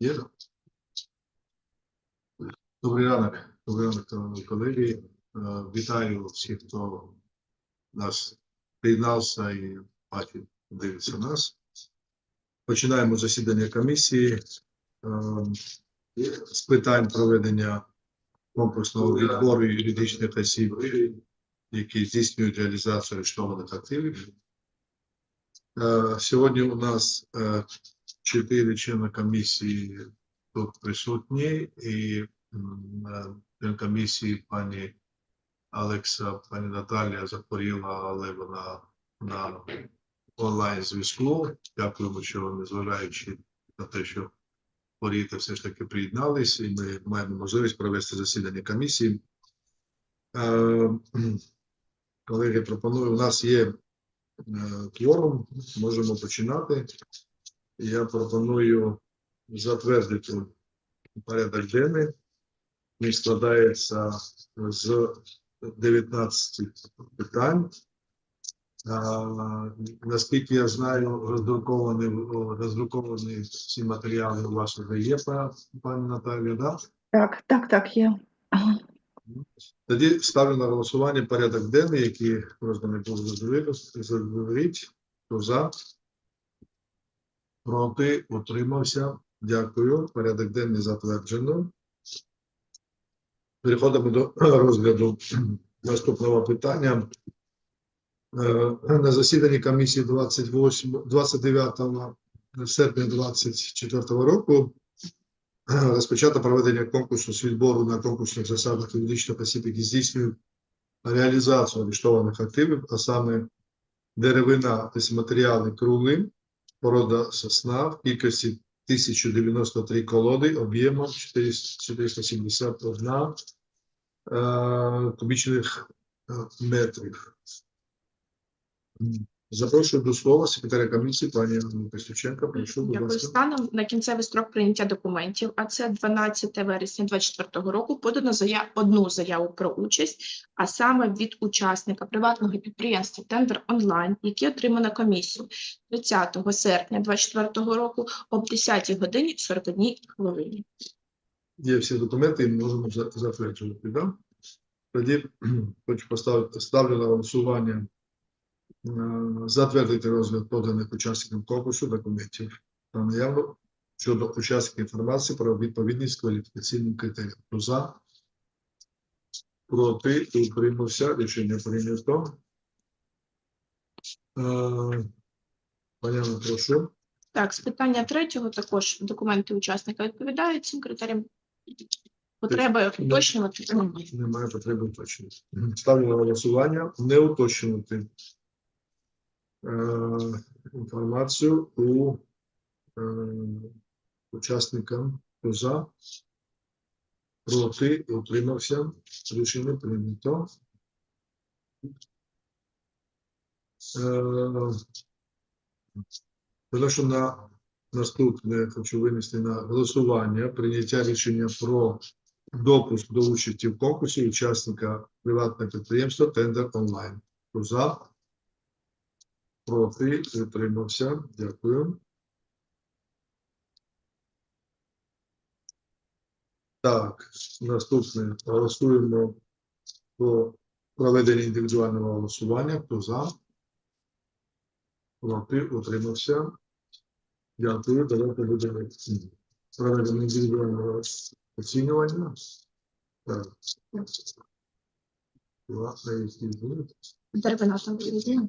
Є? Добрий ранок, добрий ранок, колеги. Е, Вітаю всіх, хто нас приєднався і бачить, дивиться нас. Починаємо засідання комісії е, з питань проведення комплексного відбору юридичних осіб, які здійснюють реалізацію арештованих активів. Е, Сьогодні у нас е, чотири члени комісії тут присутні, і е, член комісії пані Алекса, пані Наталія захворіла, але вона на онлайн зв'язку. Дякуємо, що незважаючи на те, що хворієте, все ж таки приєднались, і ми маємо можливість провести засідання комісії. Е, Колеги, пропоную, у нас є кворум, можемо починати. Я пропоную затвердити порядок денний. Він складається з 19 питань. А, наскільки я знаю, роздруковані, роздруковані всі матеріали у вас вже є, па- пані Наталія, да? Так, так, так, є. Тоді ставлю на голосування порядок денний, який розданий був заздалегідь. Хто за? Проти? Утримався? Дякую. Порядок денний затверджено. Переходимо до розгляду наступного питання. Е, На засіданні комісії 28, 29 серпня 2024 року розпочато проведення конкурсу з відбору на конкурсних засадах юридичних осіб, які здійснюють реалізацію арештованих активів, а саме деревина та матеріали круги, порода сосна в кількості 1093 колоди об'ємом 400 471 е, кубічних е, метрів. Запрошую до слова секретаря комісії пані Анну Костюченко. Прошу, будь Дякую. ласка. Станом на кінцевий строк прийняття документів, а це 12 вересня 2024 року, подано зая... одну заяву про участь, а саме від учасника приватного підприємства Тендер Онлайн, який отримано комісію 30 серпня 2024 року об 10 годині 41 хвилині. Є всі документи і можемо затверджувати. Да? Тоді хочу поставити ставлю на голосування затвердити розгляд поданих учасникам конкурсу документів та наявно щодо учасників інформації про відповідність кваліфікаційним критеріям. Хто за? Проти? Утримався. Рішення прийнято. Е, прошу. Так, з питання третього також документи учасника відповідають цим критеріям. Потреби уточнювати немає. Немає потреби уточнити. Ставлю на голосування не уточнювати е, інформацію у е, учасникам за, проти, утримався. Рішення прийнято. Е, Прошу на наступне хочу винести на голосування прийняття рішення про допуск до участі в конкурсі учасника приватного підприємства Тендер онлайн. За? Проти? Утримався. Дякую. Так, наступне голосуємо про проведення індивідуального голосування. Хто за? Проти? Утримався. Дякую. Давайте будемо проведення індивідуального оцінювання. Так. Деревина там відповідає.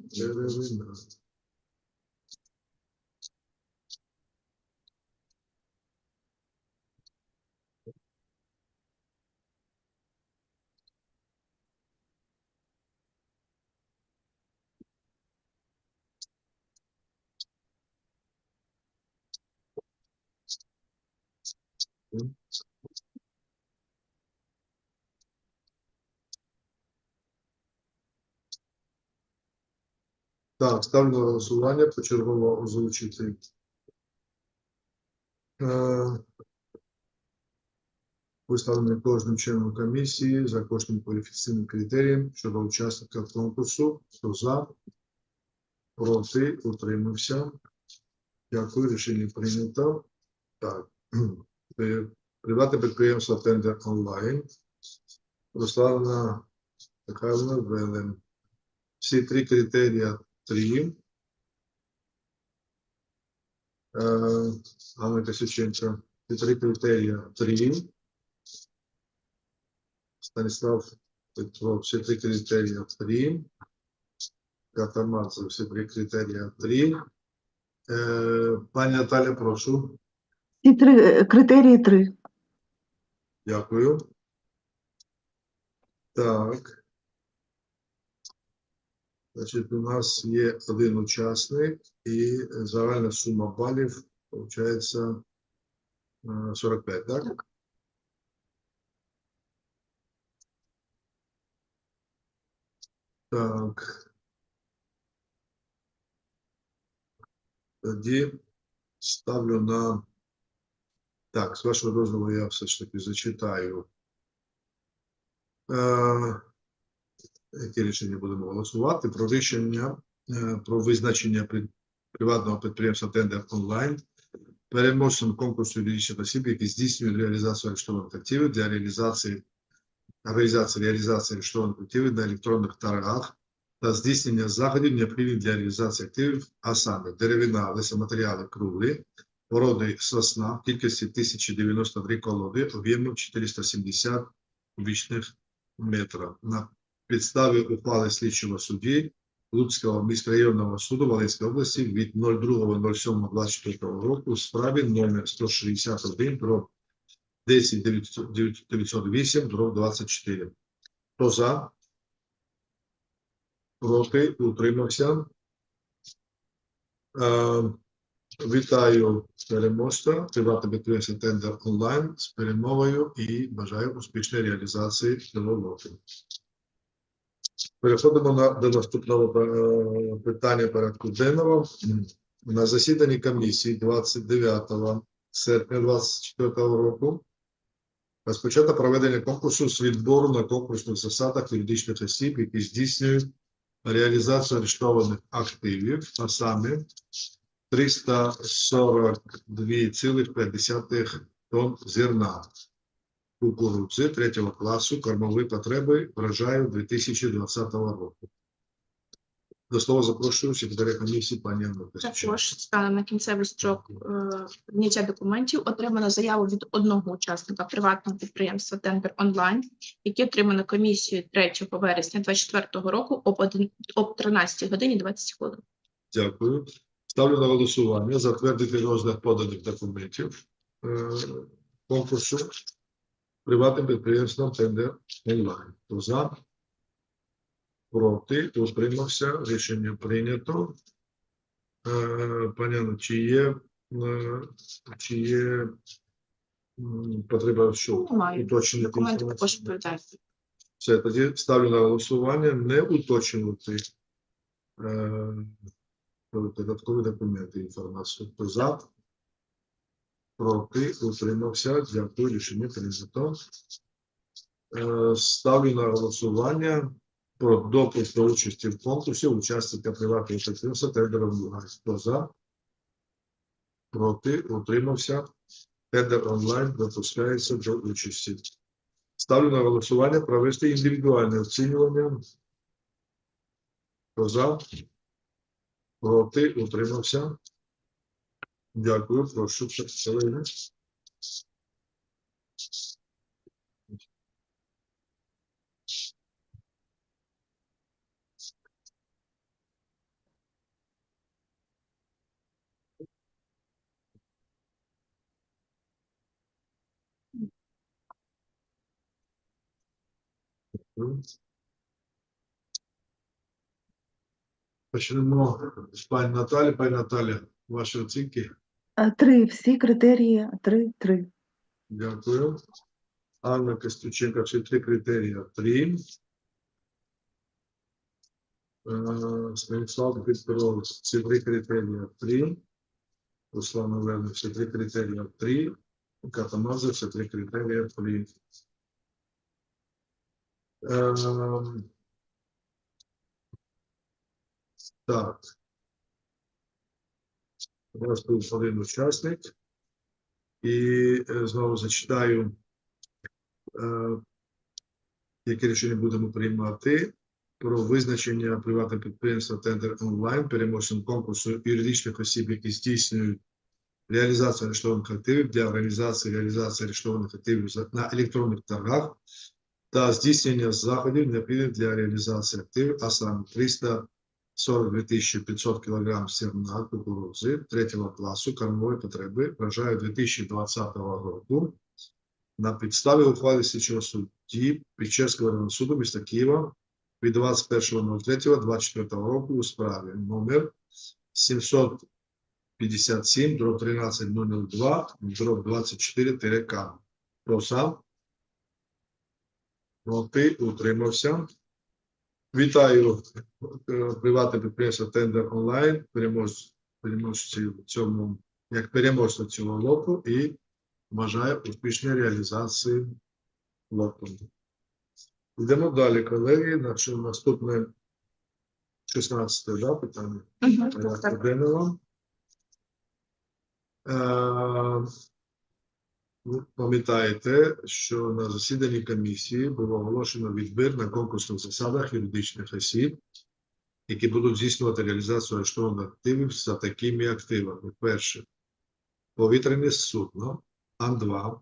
деревина. Так, ставлю на голосування почергово озвучити. Е, Виставлені кожним членом комісії за кожним кваліфікаційним критерієм щодо учасника конкурсу. Хто за? Проти, утримався. Дякую, рішення прийнято. Так. Приватне підприємство Тендер онлайн. Руслана Михайловна Велен. Всі три критерії 3. Саме е, Косюченко. Петри Критерія 3. Станіслав Петров, все три критерія 3. Катамацев, все три критерія 3. Е, пані Наталя, прошу. І три е, критерії 3. Дякую. Так. Значить, у нас є один учасник і загальна сума балів виходить 45, так? Так. Так. Тоді ставлю на. Так, з вашого дозволу я все ж таки зачитаю. Е, які рішення будемо голосувати? Про рішення е, про визначення приватного підприємства Тендер онлайн переможцем конкурсу юридичних осіб, які здійснюють реалізацію арештованих активів для реалізації організації реалізації арештованих активів на електронних торгах та здійснення заходів необхідних для реалізації активів, а саме деревина, лесоматеріали круглі, породи сосна в кількості 1093 колоди об'ємом 470 кубічних метрів. На підставі ухвали слідчого судді Луцького міськрайонного суду Волинської області від 02.07.24 року у справі номер 161 про 10 908 дроб 24. Хто за? Проти? Утримався? Е, Вітаю переможця, приватне підприємство Тендер онлайн з перемовою і бажаю успішної реалізації лоту. Переходимо на, до наступного е, питання порядку денного. На засіданні комісії 29 серпня 2024 року розпочато проведення конкурсу з відбору на конкурсних засадах юридичних осіб, які здійснюють реалізацію арештованих активів, а саме 342,5 тонн зерна кукурудзи третього класу кормової потреби врожаю 2020 року. До слова запрошую секретаря комісії пані Анну Також станом на кінцевий строк е, прийняття документів отримано заяву від одного учасника приватного підприємства Тендер онлайн, які отримано комісією 3 вересня 2024 року об, один- об 13 годині 20 хвилин. Дякую. Ставлю на голосування затвердити розгляд поданих документів е, конкурсу приватним підприємством тендер онлайн. Хто за? Проти? Утримався? Рішення прийнято. Е, Пані Анно, чи є, е, чи є потреба що? Уточнити Документи також. Все, тоді ставлю на голосування не уточнювати е, додаткові документи інформацію. Хто за? Проти, утримався. Дякую, рішення прийнято. Е, ставлю на голосування про допуск до участі в конкурсі учасника приватного підприємства тендером Луганськ. Хто за? Проти, утримався. Тендер онлайн допускається до участі. Ставлю на голосування провести індивідуальне оцінювання. Хто за? Проти? Утримався? Дякую. Прошу колеги. Почнемо з пані Наталі. Пані Наталя, ваші оцінки. Три, всі критерії три, три. Дякую. Анна Костюченко, всі три критерії. Три. Е, Станіслав Петров, всі три критерії. Три. Руслан Оленов, всі три критерії. Три. Катамазов, всі три критерії. Три. Ем, Так. У нас був один учасник. І е, знову зачитаю, е, яке рішення будемо приймати про визначення приватного підприємства Тендер онлайн переможцем конкурсу юридичних осіб, які здійснюють реалізацію арештованих активів для організації реалізації арештованих активів на електронних торгах та здійснення заходів необхідних для реалізації активів, а саме 342 500 кг зерна кукурудзи третього класу кормової потреби врожаю 2020 року на підставі ухвали слідчого судді Печерського районного суду міста Києва від 21.03.24 року у справі номер 757 дроб 13002 дроб 24 К. Про сам утримався. Вітаю е, приватне підприємство Тендер онлайн, переможці переможці цьому, як переможця цього лоту і бажаю успішної реалізації лоту. Йдемо далі, колеги. Наше наступне 16 да, питання. Так. Е, ви пам'ятаєте, що на засіданні комісії було оголошено відбір на конкурсних засадах юридичних осіб, які будуть здійснювати реалізацію арештованих активів за такими активами: перше, повітряне судно, ну, Ан-2,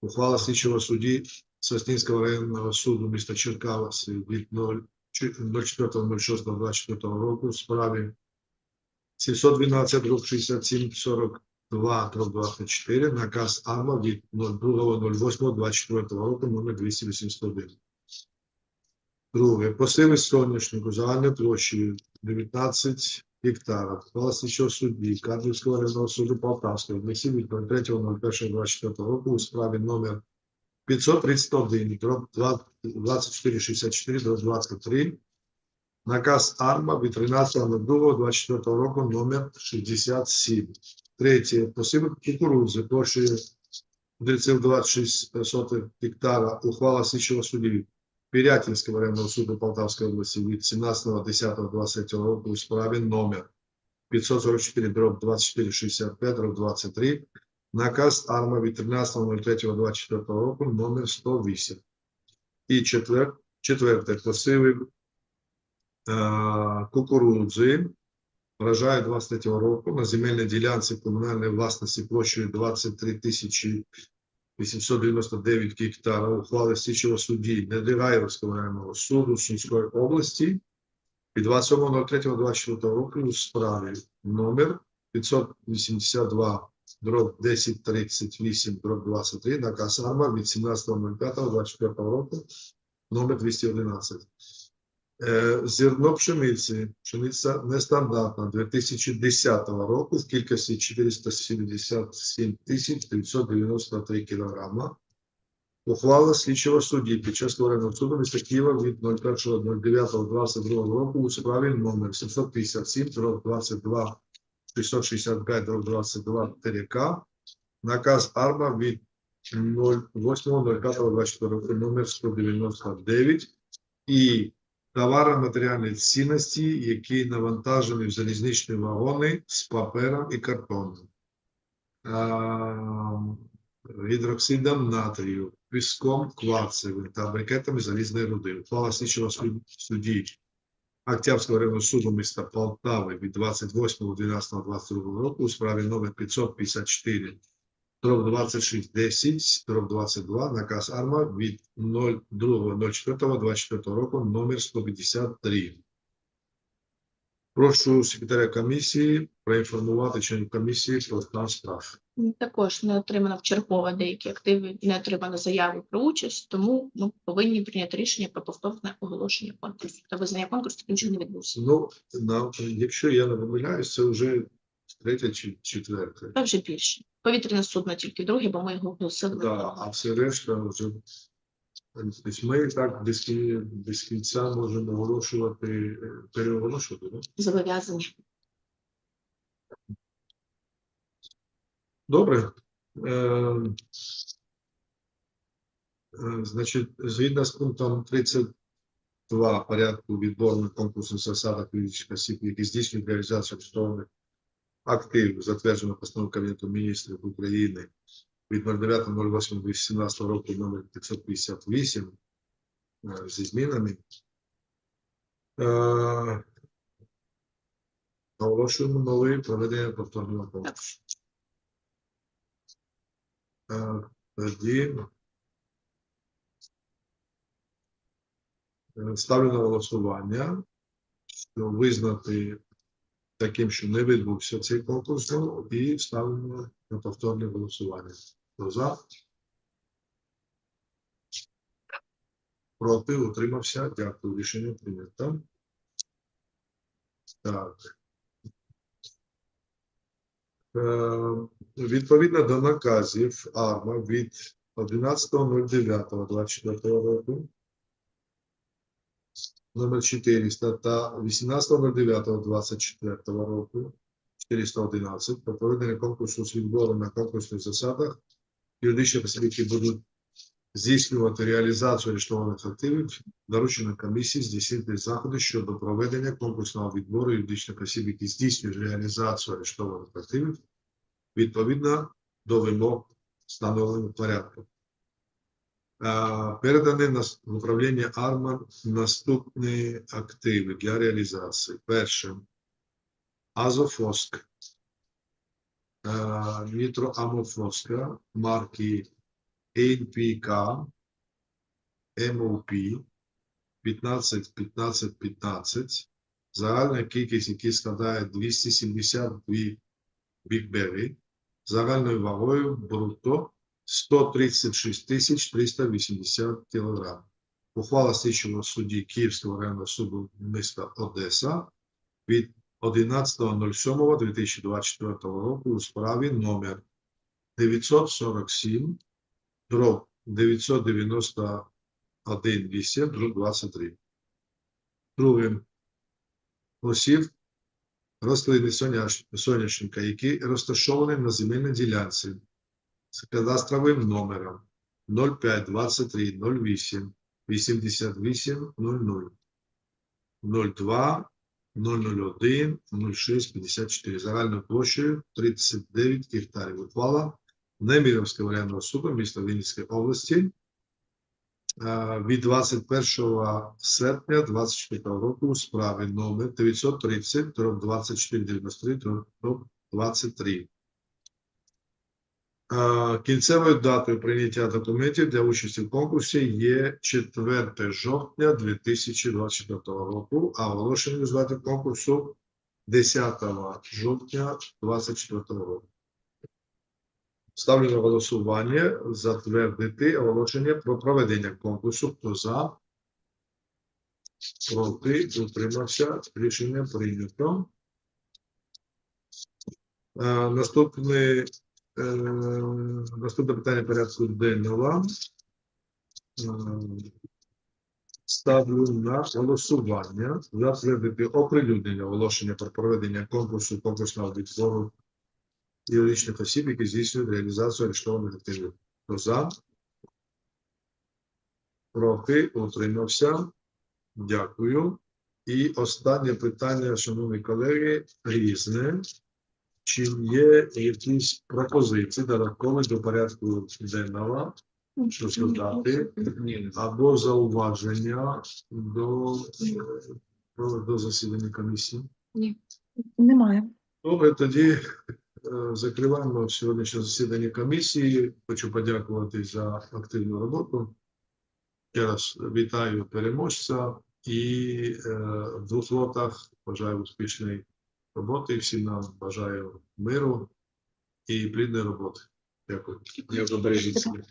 ухвала слідчого судді Соснівського районного суду міста Черкавас від 04.06.24 року в справі 712 67 40 2-24, наказ АМА від 02.08.24 року номер 281. Друге. Посили соняшнику загальної площі 19 гектарів. Власничого судді Карлівського районного суду Полтавського в місті від 03.01.24 року у справі номер 531, 2464 до 23, наказ АРМА від 13.02.24 року номер 67. Третє. Посівок кукурудзи площею 3,26 гектара. Ухвала слідчого судді Пірятинського районного суду Полтавської області від 17.10.23 року у справі номер 544 дроб 2465 дроб 23. Наказ АРМА від 13.03.24 року номер 108. І четвер, четверте. Посиви е, кукурудзи врожаю 23 року на земельній ділянці комунальної власності площею 23 тисячі 899 гектарів ухвали слідчого судді Недигаєвського районного суду Сумської області від 27.03.24 року у справі номер 582 дроб 1038 дроб 23 наказ АРМА від 17.05.24 року номер 211. Е, Зерно пшениці, пшениця нестандартна 2010 року в кількості 477 тисяч 993 кілограма. Ухвала слідчого судді Печерського районного суду міста Києва від 01.09.22 року у справі номер 757 22 665 22 ТРК. Наказ АРМА від 08.05.24 року номер 199 і товари матеріальної цінності, які навантажені в залізничні вагони з папером і картоном, гідроксидом натрію, піском кварцевим та брикетами залізної руди. Ухвала слідчого судді Октябрського районного суду міста Полтави від 28.12.22 року у справі номер 554 дроб 2610, дроб 22, наказ АРМА від 02.04.24 року номер 153. Прошу секретаря комісії проінформувати членів комісії про стан справ. Також не отримано вчергово деякі активи, не отримано заяви про участь, тому ми повинні прийняти рішення про повторне оголошення конкурсу та визнання конкурсу таким, не відбувся. Ну, на, якщо я не помиляюсь, це вже третє чи четверте. Та вже більше. Повітряне судно тільки друге, бо ми його оголосили. Да, а все решта вже тобто ми так без, кі- без кінця можемо оголошувати, е, переоголошувати, да? Зобов'язані. Добре. Е, е, значить, згідно з пунктом 32 порядку відбору на конкурсних засадах юридичних осіб, які здійснюють реалізацію актив, затверджено постановою Кабінету міністрів України від 09.08.2017 року номер 558 е, зі змінами. Е, Оголошуємо новий проведення повторного конкурсу. Е, Тоді ставлю на голосування, що визнати таким, що не відбувся цей конкурс, ну, і ставимо на повторне голосування. Хто за? Проти, утримався. Дякую. Рішення прийнято. Так. Е, Відповідно до наказів АРМА від 11.09.24 року номер 400 та 18.09.24 року 411 про проведення конкурсу з відбору на конкурсних засадах юридичні особи, будуть здійснювати реалізацію арештованих активів, доручено комісії здійснити заходи щодо проведення конкурсного відбору юридичних осіб, які здійснюють реалізацію арештованих активів відповідно до вимог встановлених порядку. Передані на управління АРМА наступні активи для реалізації. Перше. Азофоск, нітроамофоска марки NPK, MOP 15 15 15, загальна кількість, які складає 272 бікбери, загальною вагою брутто 136 тисяч 380 кілограм. Ухвала слідчого судді Київського районного суду міста Одеса від 11.07.2024 року у справі номер 947 дроб 991 8 дроб 23. Другим осіб рослини соняш- соняшника, які розташовані на земельній ділянці з кадастровим номером 05 23 08 88 00 02 001 06 54 загальною площею 39 гектарів. Ухвала Немірівського районного суду міста Вінницької області е, від 21 серпня 24 року у справі номер 930 2493 23. Кінцевою датою прийняття документів для участі в конкурсі є 4 жовтня 2024 року, а оголошення результатів конкурсу 10 жовтня 2024 року. Ставлю на голосування затвердити оголошення про проведення конкурсу. Хто за? Проти? Утримався? Рішення прийнято. Е, Наступне, е, питання порядку денного. Е, Ставлю на голосування затвердити оприлюднення оголошення про проведення конкурсу конкурсного відбору юридичних осіб, які здійснюють реалізацію арештованих активів. Хто за? Проти? Утримався? Дякую. І останнє питання, шановні колеги, різне. Чи є якісь пропозиції додаткові до порядку денного, що додати, або зауваження до, е, до засідання комісії? Ні, Немає. Добре, тоді е, закриваємо сьогоднішнє засідання комісії. Хочу подякувати за активну роботу. Ще раз вітаю переможця і е, в двох лотах бажаю успішної роботи. Всім нам бажаю миру і плідної роботи. Дякую. Дякую, бережіть себе.